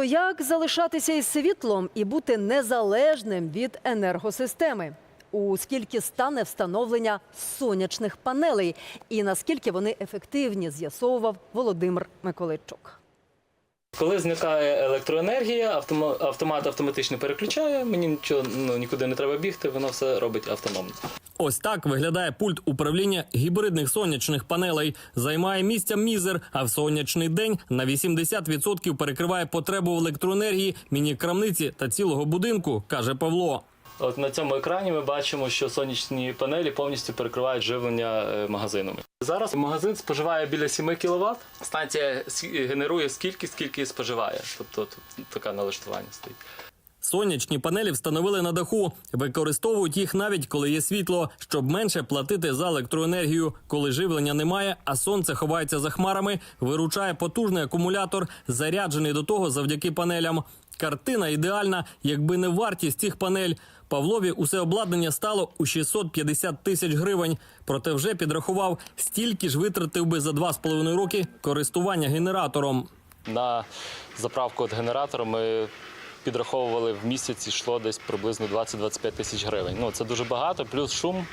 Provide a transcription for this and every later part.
То як залишатися із світлом і бути незалежним від енергосистеми? У скільки стане встановлення сонячних панелей, і наскільки вони ефективні, з'ясовував Володимир Миколайчук. Коли зникає електроенергія, автома- автомат автоматично переключає. Мені нічого ну, нікуди не треба бігти, воно все робить автономно. Ось так виглядає пульт управління гібридних сонячних панелей. Займає місця мізер, а в сонячний день на 80% перекриває потребу в електроенергії міні-крамниці та цілого будинку, каже Павло. От на цьому екрані ми бачимо, що сонячні панелі повністю перекривають живлення е, магазинами. Зараз магазин споживає біля 7 кВт. Станція сі- генерує скільки, скільки споживає. Тобто тут таке налаштування стоїть. Сонячні панелі встановили на даху. Використовують їх навіть коли є світло, щоб менше платити за електроенергію. Коли живлення немає, а сонце ховається за хмарами, виручає потужний акумулятор, заряджений до того завдяки панелям. Картина ідеальна, якби не вартість цих панель. Павлові усе обладнання стало у 650 тисяч гривень. Проте вже підрахував, стільки ж витратив би за два з половиною роки користування генератором. На заправку від генератора ми підраховували в місяць йшло десь приблизно 20-25 тисяч гривень. Ну це дуже багато, плюс шум.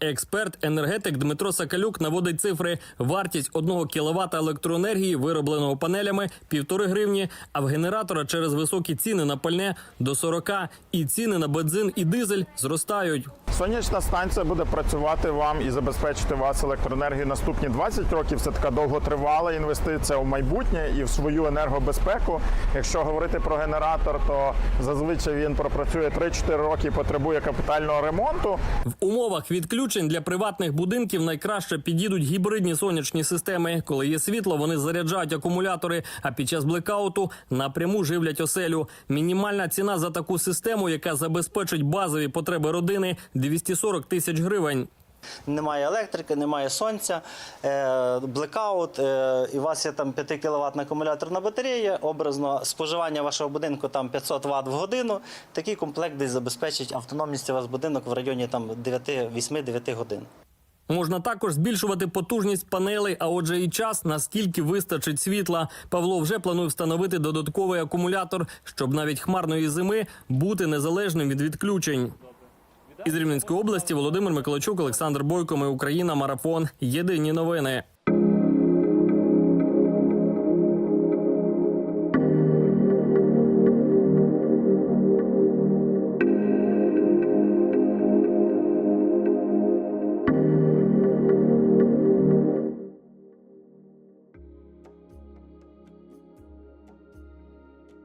Експерт-енергетик Дмитро Сакалюк наводить цифри. Вартість 1 кВт електроенергії, виробленого панелями, півтори гривні, а в генератора через високі ціни на пальне до 40 і ціни на бензин і дизель зростають. Сонячна станція буде працювати вам і забезпечити вас електроенергію наступні 20 років. Це така довготривала інвестиція в майбутнє і в свою енергобезпеку. Якщо говорити про генератор, то зазвичай він пропрацює 3-4 роки і потребує капітального ремонту. В умовах відключень для приватних будинків найкраще підійдуть гібридні сонячні системи. Коли є світло, вони заряджають акумулятори, а під час блекауту напряму живлять оселю. Мінімальна ціна за таку систему, яка забезпечить базові потреби родини 240 тисяч гривень. Немає електрики, немає сонця, е, блекаут, е, і у вас є там 5 кВт акумуляторна батарея, образно споживання вашого будинку там 500 Вт в годину. Такий комплект десь забезпечить автономність у вас будинок в районі там 9, 8-9 годин. Можна також збільшувати потужність панелей, а отже, і час, наскільки вистачить світла. Павло вже планує встановити додатковий акумулятор, щоб навіть хмарної зими бути незалежним від відключень. Із Рівненської області Володимир Миколачук, Олександр Бойко. Ми Україна. Марафон. Єдині новини.